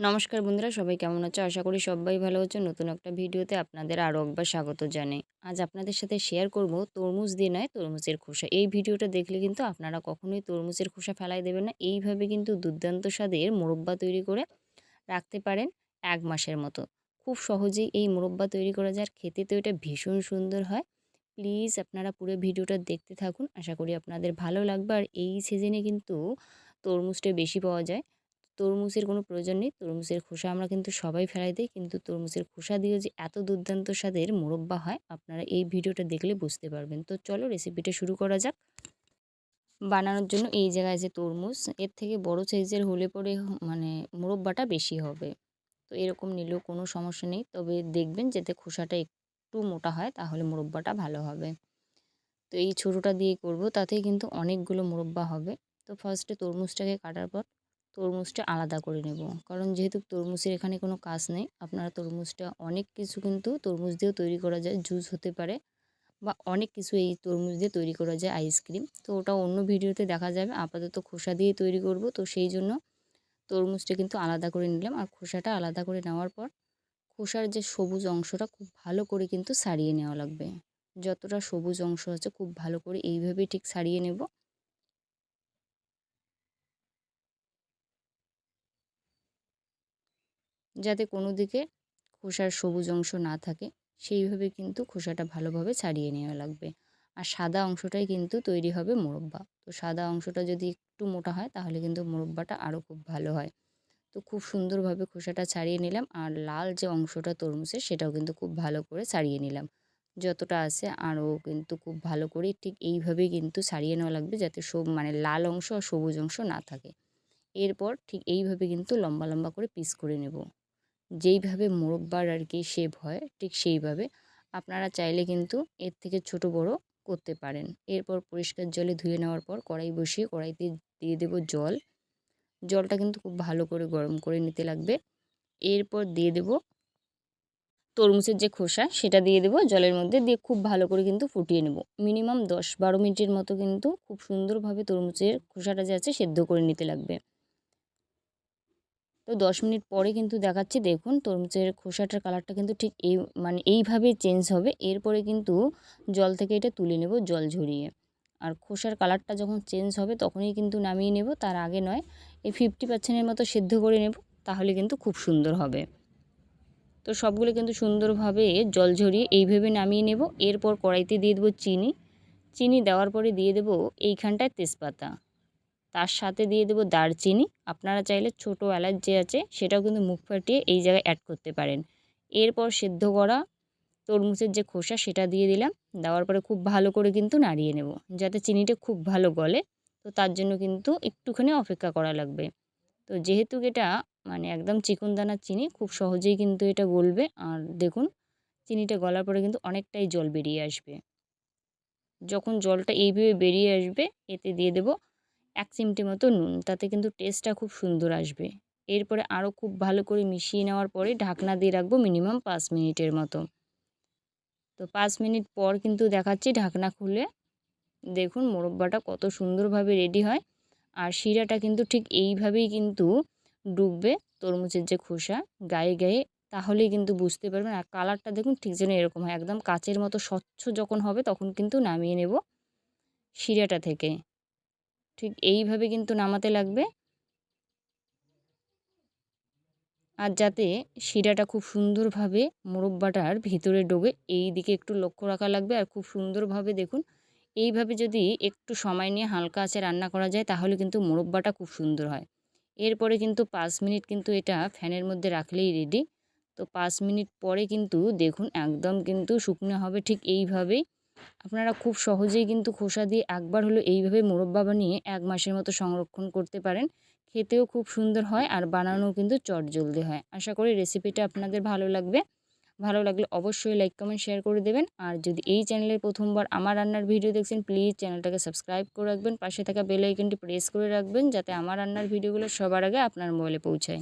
নমস্কার বন্ধুরা, সবাই কেমন আছো? আশা করি সবাই ভালো আছো। নতুন একটা ভিডিওতে আপনাদের আরও একবার স্বাগত জানাই। আজ আপনাদের সাথে শেয়ার করব তরমুজ দিয়ে নয়, তরমুজের খোসা। এই ভিডিওটা দেখলে কিন্তু আপনারা কখনোই তরমুজের খোসা ফেলাই দেবেন না। এইভাবে কিন্তু দুর্দান্ত স্বাদের মোরব্বা তৈরি করে রাখতে পারেন এক মাসের মতো। খুব সহজেই এই মোরব্বা তৈরি করা যায়। খেতে তো এটা ভীষণ সুন্দর হয়। প্লিজ আপনারা পুরো ভিডিওটা দেখতে থাকুন। আশা করি আপনাদের ভালো লাগবে। আর এই সিজনে কিন্তু তরমুজটা বেশি পাওয়া যায়। তরমুজের কোনো প্রয়োজন নেই। তরমুজের খোসা আমরা কিন্তু সবাই ফেলাই দিই। কিন্তু তরমুজের খোসা দিয়েও যে এত দুর্দান্ত স্বাদের মোরব্বা হয়, আপনারা এই ভিডিওটা দেখলে বুঝতে পারবেন। তো চলো রেসিপিটা শুরু করা যাক। বানানোর জন্য এই জায়গায় যে তরমুজ, এর থেকে বড় সাইজের হলে পরে মানে মোরব্বাটা বেশি হবে। তো এরকম নিলেও কোনো সমস্যা নেই। তবে দেখবেন যাতে খোসাটা একটু মোটা হয়, তাহলে মোরব্বাটা ভালো হবে। তো এই ছোটোটা দিয়ে করব, তাতেই কিন্তু অনেকগুলো মোরব্বা হবে। তো ফার্স্টে তরমুজটাকে কাটার পর তরমুজটা আলাদা করে নেব। কারণ যেহেতু তরমুজের এখানে কোনো কাজ নেই, আপনারা তরমুজটা অনেক কিছু কিন্তু তরমুজ দিয়েও তৈরি করা যায়, জুস হতে পারে বা অনেক কিছু এই তরমুজ দিয়ে তৈরি করা যায় আইসক্রিম তো ওটা অন্য ভিডিওতে দেখা যাবে, আপাতত খোসা দিয়ে তৈরি করব। তো সেই জন্য তরমুজটা কিন্তু আলাদা করে নিলাম। আর খোসাটা আলাদা করে নেওয়ার পর খোসার যে সবুজ অংশটা খুব ভালো করে কিন্তু সারিয়ে নেওয়া লাগবে। যতটা সবুজ অংশ আছে খুব ভালো করে এইভাবেই ঠিক সারিয়ে নেব। যাতে কোনো দিকে খোসার সবুজ অংশ না থাকে, সেইভাবে কিন্তু খোসাটা ভালোভাবে ছাড়িয়ে নেওয়া লাগবে। আর সাদা অংশটাই কিন্তু তৈরি হবে মোরব্বা। তো সাদা অংশটা যদি একটু মোটা হয়, তাহলে কিন্তু মোরব্বাটা আরও খুব ভালো হয়। তো খুব সুন্দরভাবে খোসাটা ছাড়িয়ে নিলাম, আর লাল যে অংশটা তরমুজের, সেটাও কিন্তু খুব ভালো করে ছাড়িয়ে নিলাম। যতটা আছে আরও কিন্তু খুব ভালো করে ঠিক এইভাবেই কিন্তু ছাড়িয়ে নেওয়া লাগবে, যাতে সব মানে লাল অংশ আর সবুজ অংশ না থাকে। এরপর ঠিক এইভাবে কিন্তু লম্বা লম্বা করে পিস করে নেব। যেইভাবে মোরব্বার আর কি শেপ হয়, ঠিক সেইভাবে আপনারা চাইলে কিন্তু এর থেকে ছোট বড় করতে পারেন। এরপর পরিষ্কার জলে ধুয়ে নেওয়ার পর কড়াই বসিয়ে কড়াইতে দিয়ে দেব জল। জলটা কিন্তু খুব ভালো করে গরম করে নিতে লাগবে। এরপর দিয়ে দেব তরমুজের যে খোসা, সেটা দিয়ে দেবো জলের মধ্যে দিয়ে খুব ভালো করে কিন্তু ফুটিয়ে নেব। মিনিমাম দশ বারো মিনিটের মতো কিন্তু খুব সুন্দরভাবে তরমুজের খোসাটা যে আছে সেদ্ধ করে নিতে লাগবে। তো দশ মিনিট পরে কিন্তু দেখাচ্ছি, দেখুন তরমুজের খোসাটার কালারটা কিন্তু ঠিক এই মানে এইভাবে চেঞ্জ হবে। এরপরে কিন্তু জল থেকে এটা তুলে নেব, জল ঝরিয়ে। আর খোসার কালারটা যখন চেঞ্জ হবে তখনই কিন্তু নামিয়ে নেব, তার আগে নয়, এই ফিফটি পার্সেন্টের মতো সেদ্ধ করে নেব, তাহলে কিন্তু খুব সুন্দর হবে। তো সবগুলো কিন্তু সুন্দরভাবে জল ঝরিয়ে এইভাবে নামিয়ে নেব। এরপর কড়াইতে দিয়ে দেবো চিনি। চিনি দেওয়ার পরে দিয়ে দেবো এইখানটায় তেজপাতা। তার সাথে দিয়ে দেবো দারচিনি। আপনারা চাইলে ছোটো এলাচ যে আছে, সেটাও কিন্তু মুখ ফাটিয়ে এই জায়গায় অ্যাড করতে পারেন। এরপর সেদ্ধ করা তরমুজের যে খোসা, সেটা দিয়ে দিলাম। দেওয়ার পরে খুব ভালো করে কিন্তু নাড়িয়ে নেব, যাতে চিনিটা খুব ভালো গলে। তো তার জন্য কিন্তু একটুখানি অপেক্ষা করা লাগবে। তো যেহেতু এটা মানে একদম চিকন দানার চিনি, খুব সহজেই কিন্তু এটা গলবে। আর দেখুন, চিনিটা গলার পরে কিন্তু অনেকটাই জল বেরিয়ে আসবে। যখন জলটা এইভাবে বেরিয়ে আসবে, এতে দিয়ে দেব এক চিমটি মতো নুন, তাতে কিন্তু টেস্টটা খুব সুন্দর আসবে। এরপরে আরও খুব ভালো করে মিশিয়ে নেওয়ার পরে ঢাকনা দিয়ে রাখব মিনিমাম পাঁচ মিনিটের মতো। তো পাঁচ মিনিট পর কিন্তু দেখাচ্ছি ঢাকনা খুলে। দেখুন মোরব্বাটা কত সুন্দরভাবে রেডি হয়। আর শিরাটা কিন্তু ঠিক এইভাবেই কিন্তু ডুববে তরমুজের যে খোসা গায়ে গায়ে, তাহলেই কিন্তু বুঝতে পারবেন। আর কালারটা দেখুন ঠিক যেন এরকম হয়, একদম কাচের মতো স্বচ্ছ যখন হবে তখন কিন্তু নামিয়ে নেব শিরাটা থেকে। ঠিক এইভাবে কিন্তু নামাতে লাগবে। আর যাতে শিরাটা খুব সুন্দরভাবে মোরব্বাটার ভিতরে ডোবে, এই দিকে একটু লক্ষ্য রাখা লাগবে। আর খুব সুন্দরভাবে দেখুন, এইভাবে যদি একটু সময় নিয়ে হালকা আছে রান্না করা যায়, তাহলে কিন্তু মোরব্বাটা খুব সুন্দর হয়। এরপরে কিন্তু পাঁচ মিনিট কিন্তু এটা ফ্যানের মধ্যে রাখলেই রেডি। তো পাঁচ মিনিট পরে কিন্তু দেখুন, একদম কিন্তু শুকনো হবে ঠিক এইভাবেই। আপনারা খুব সহজেই কিন্তু খোসা দিয়ে একবার হলো এইভাবে মোরব্বা বানিয়ে এক মাসের মতো সংরক্ষণ করতে পারেন। খেতেও খুব সুন্দর হয় আর বানানোও কিন্তু চট জলদি হয়। আশা করি রেসিপিটা আপনাদের ভালো লাগবে। ভালো লাগলে অবশ্যই লাইক কমেন্ট শেয়ার করে দেবেন। আর যদি এই চ্যানেলের প্রথমবার আমার রান্নার ভিডিও দেখছেন প্লিজ চ্যানেলটাকে সাবস্ক্রাইব করে রাখবেন। পাশে থাকা বেল আইকনটি প্রেস করে রাখবেন, যাতে আমার রান্নার ভিডিওগুলো সবার আগে আপনার মোবাইলে পৌঁছায়।